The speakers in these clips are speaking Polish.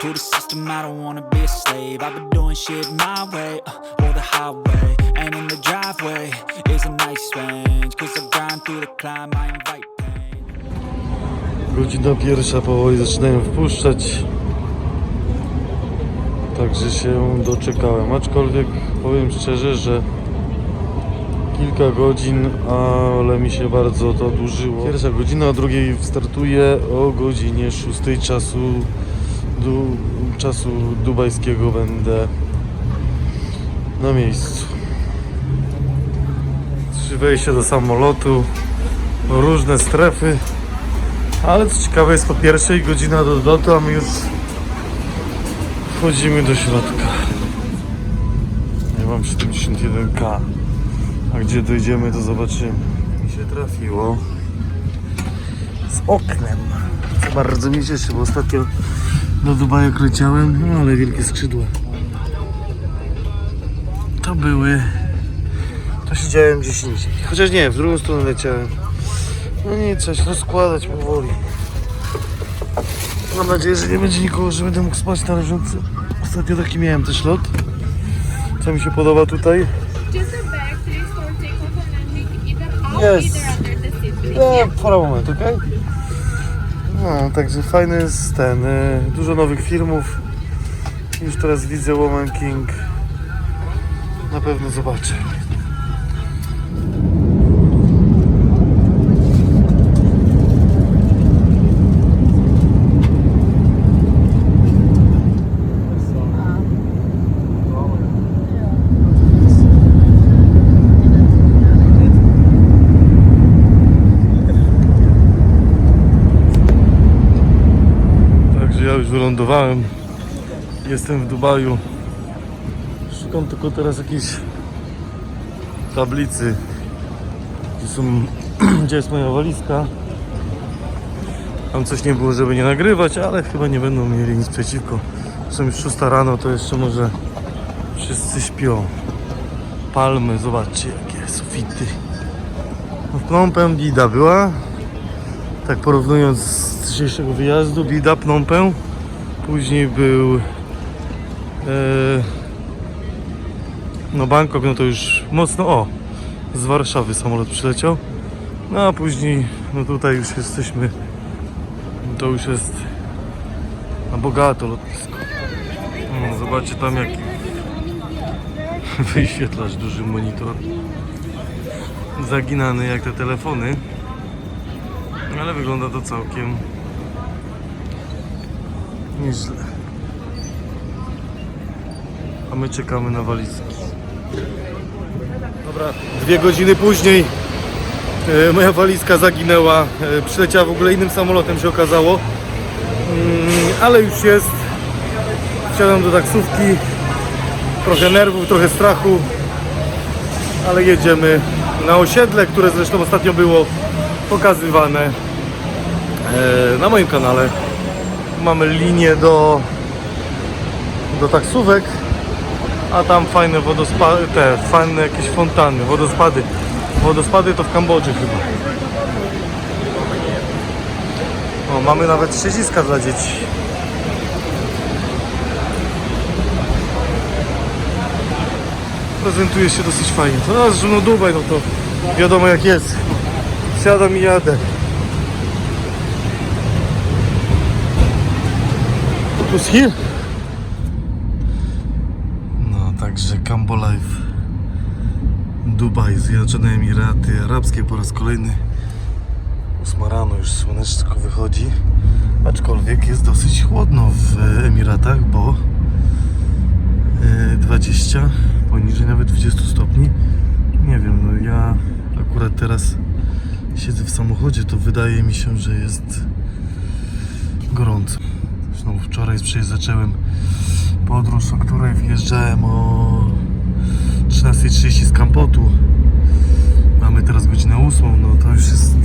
To the system, I don't wanna be a slave. I've been doing shit my way, uh, or the highway. And in the driveway is a nice range. Cause I grind through the climb, I invite pain. Godzina pierwsza powoli zaczynają wpuszczać. Także się doczekałem. Aczkolwiek powiem szczerze, że kilka godzin, ale mi się bardzo to dłużyło. Pierwsza godzina, a drugiej startuje o godzinie 6 czasu, czasu dubajskiego będę na miejscu. Trzy wejścia do samolotu, różne strefy. Ale co ciekawe jest po pierwszej godzina do lotu, a my już wchodzimy do środka. Ja mam 71k. A gdzie dojdziemy to zobaczymy. Mi się trafiło z oknem. Bardzo mnie cieszy, bo ostatnio do Dubaju leciałem, no ale wielkie skrzydła. To były... To siedziałem gdzieś indziej. Chociaż nie, w drugą stronę leciałem. No nie, trzeba się rozkładać powoli. Mam nadzieję, że nie będzie nikogo, że będę mógł spać na leżący. Ostatnio taki miałem też lot. Co mi się podoba tutaj? Yes. Nie, for a moment, ok? No, także fajny jest ten. y, Dużo nowych filmów. Już teraz widzę Woman King. Na pewno zobaczę. Także ja już wylądowałem. Jestem w Dubaju. Szukam tylko teraz jakiejś tablicy. Gdzie, są, gdzie jest moja walizka. Tam coś nie było, żeby nie nagrywać, ale chyba nie będą mieli nic przeciwko. Są już 6 rano, to jeszcze może wszyscy śpią. Palmy, zobaczcie jakie sufity. No Phnom Penh bida była, tak porównując z dzisiejszego wyjazdu, Bida, Phnom Penh. Później był e, no Bangkok, no to już mocno, o, z Warszawy samolot przyleciał. No a później, no tutaj już jesteśmy, to już jest na bogato lotnisko. No, zobaczcie tam jaki wyświetlacz, duży monitor. Zaginany jak te telefony. Ale wygląda to całkiem nieźle. A my czekamy na walizki. Dobra, dwie godziny później e, moja walizka zaginęła. E, przyleciała w ogóle innym samolotem się okazało. Mm, ale już jest. Wsiadam do taksówki. Trochę nerwów, trochę strachu. Ale jedziemy na osiedle, które zresztą ostatnio było pokazywane e, na moim kanale. Mamy linię do, do taksówek, a tam fajne wodospady, te fajne jakieś fontanny, wodospady. Wodospady to w Kambodży chyba. O, mamy nawet siedziska dla dzieci. Prezentuje się dosyć fajnie. To raz, że no Dubaj, no to wiadomo jak jest. Siadam i jadę. Here? No, także Cambo Life Dubaj, Zjednoczone Emiraty Arabskie po raz kolejny 8 rano już słoneczko wychodzi aczkolwiek jest dosyć chłodno w Emiratach, bo e, 20 poniżej nawet 20 stopni nie wiem, no ja akurat teraz siedzę w samochodzie, to wydaje mi się, że jest gorąco. Zresztą wczoraj zacząłem podróż, o której wjeżdżałem o 13.30 z Kampotu. Mamy teraz godzinę 8, no to już jest...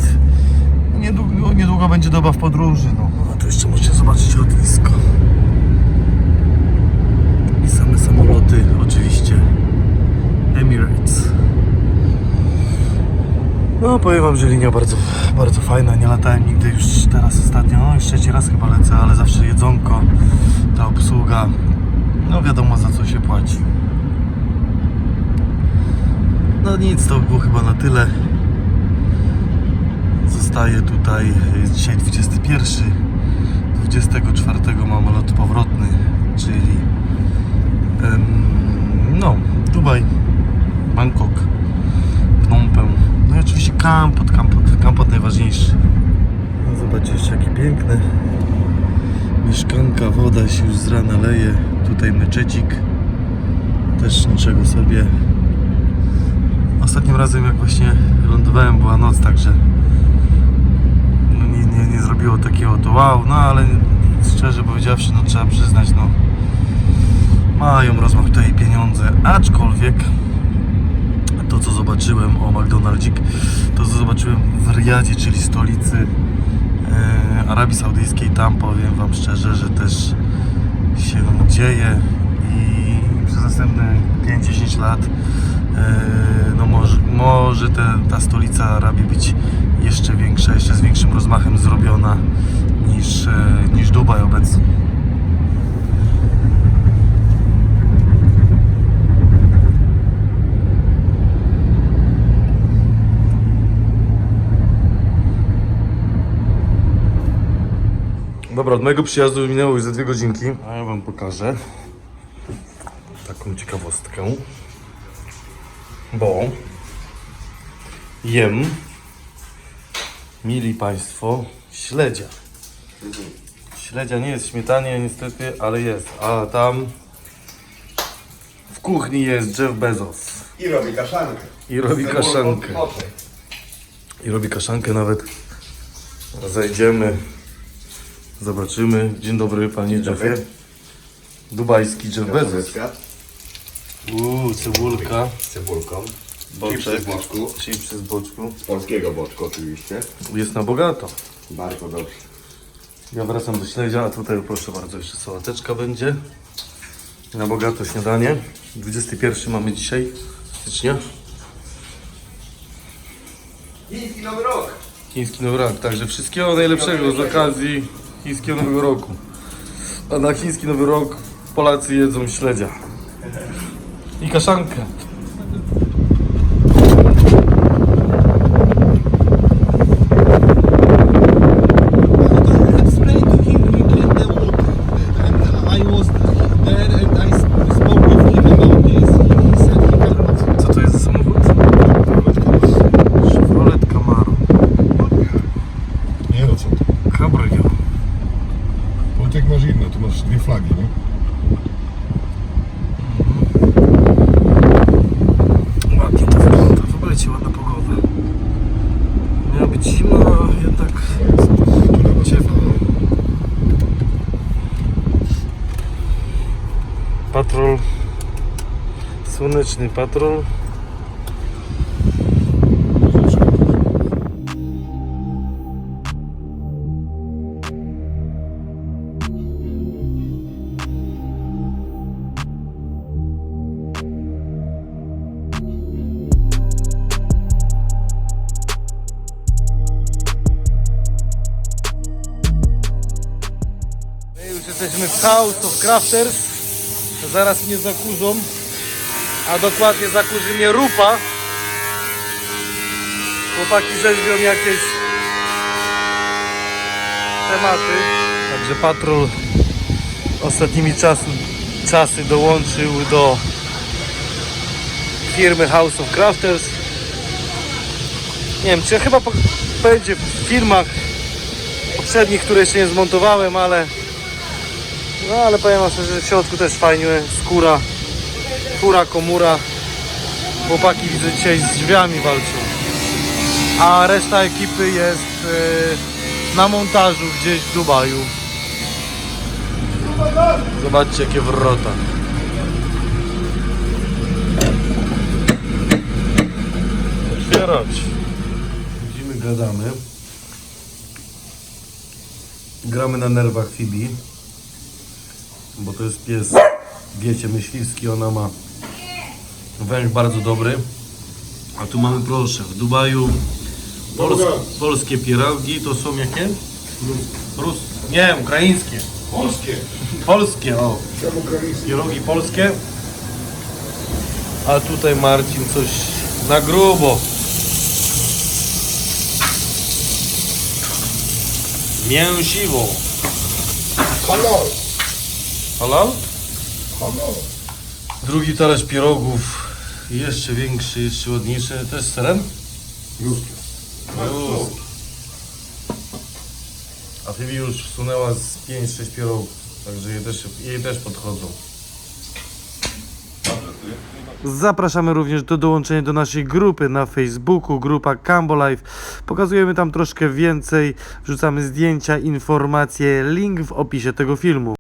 no Niedługo, niedługo będzie doba w podróży, no. A tu jeszcze możecie zobaczyć lotnisko. I same samoloty, oczywiście. Emirates. No powiem wam, że linia bardzo, bardzo fajna. Nie latałem nigdy już teraz ostatnio. No trzeci raz chyba lecę, ale zawsze jedzonko, ta obsługa. No wiadomo za co się płaci. No nic, to by było chyba na tyle. Zostaję tutaj, jest dzisiaj 21. 24 mam lot powrotny, czyli no, Dubaj, Bangkok, Phnom Penh. No i oczywiście Kampot, Kampot, Kampot najważniejszy. No zobaczcie jeszcze jaki piękny. Mieszkanka, woda się już z rana leje. Tutaj meczecik. Też niczego sobie. Ostatnim razem jak właśnie lądowałem była noc, także no nie, nie, nie zrobiło takiego to wow, no ale szczerze powiedziawszy, no trzeba przyznać, no mają rozmach tutaj pieniądze, aczkolwiek to co zobaczyłem o McDonaldzik, to co zobaczyłem w Riyadzie, czyli stolicy e, Arabii Saudyjskiej, tam powiem wam szczerze, że też się dzieje i przez następne 5-10 lat e, no może, może te, ta stolica Arabii być jeszcze większa, jeszcze z większym rozmachem zrobiona niż, e, niż Dubaj obecnie. Dobra, od mojego przyjazdu minęło już ze dwie godzinki. A ja wam pokażę taką ciekawostkę. Bo jem, mili Państwo, śledzia. Śledzia nie jest śmietanie niestety, ale jest. A tam w kuchni jest Jeff Bezos. I robi kaszankę. I robi kaszankę. I robi kaszankę nawet. Zajdziemy. Zobaczymy. Dzień dobry panie dobry. Jeffie. Dubajski Jeff. Bezos. Uuu, cebulka, Z cebulką. boczek, Chipsy z boczku. chipsy z boczku. Z polskiego boczku oczywiście. Jest na bogato. Bardzo dobrze. Ja wracam do śledzia, a tutaj proszę bardzo, jeszcze sałateczka będzie. Na bogato śniadanie. 21 mamy dzisiaj stycznia. Chiński Nowy Rok. Chiński Nowy Rok, także wszystkiego najlepszego z okazji Chińskiego Nowego Roku. A na Chiński Nowy Rok Polacy jedzą śledzia. I kaszankę. explained to him we cleaned the water and I was there and I sp- spoke with him about this. He said he cannot. Co to jest za samochód? Chevrolet Camaro. Nie no co ty. Cabrio. Wojtek masz inne, tu masz dwie flagi, nie? Ładnie to wygląda. W ogóle ci ładna pogoda. Miała być zimno, a jednak Tu nawet ciepło. Patrol. Słoneczny patrol. Jesteśmy w House of Crafters. Zaraz mnie zakurzą. A dokładnie zakurzy mnie rupa. Chłopaki rzeźbią jakieś tematy. Także patrol ostatnimi czasu, czasy dołączył do firmy House of Crafters. Nie wiem, czy chyba po- będzie w filmach poprzednich, które jeszcze nie zmontowałem, ale no ale powiem wam że w środku też fajnie, skóra, skóra, komura. Chłopaki widzę dzisiaj z drzwiami walczą. A reszta ekipy jest e, na montażu gdzieś w Dubaju. Zobaczcie jakie wrota. patrz. Siedzimy, gadamy. Gramy na nerwach Fibi. Bo to jest pies, wiecie, myśliwski, ona ma węch bardzo dobry. A tu mamy, proszę, w Dubaju pols polskie pierogi, to są jakie? Rus... Nie, ukraińskie. Polskie. Polskie, o. Pierogi polskie. A tutaj Marcin coś na grubo. Mięsiwo. Halal. Halal? Drugi talerz pierogów. Jeszcze większy, jeszcze ładniejszy. Też z serem? Ruskie. Ruski. A Fibi już wsunęła z 5-6 pierogów. Także jej też, jej też podchodzą. Zapraszamy również do dołączenia do naszej grupy na Facebooku, grupa Cambo Life. Pokazujemy tam troszkę więcej, wrzucamy zdjęcia, informacje, link w opisie tego filmu.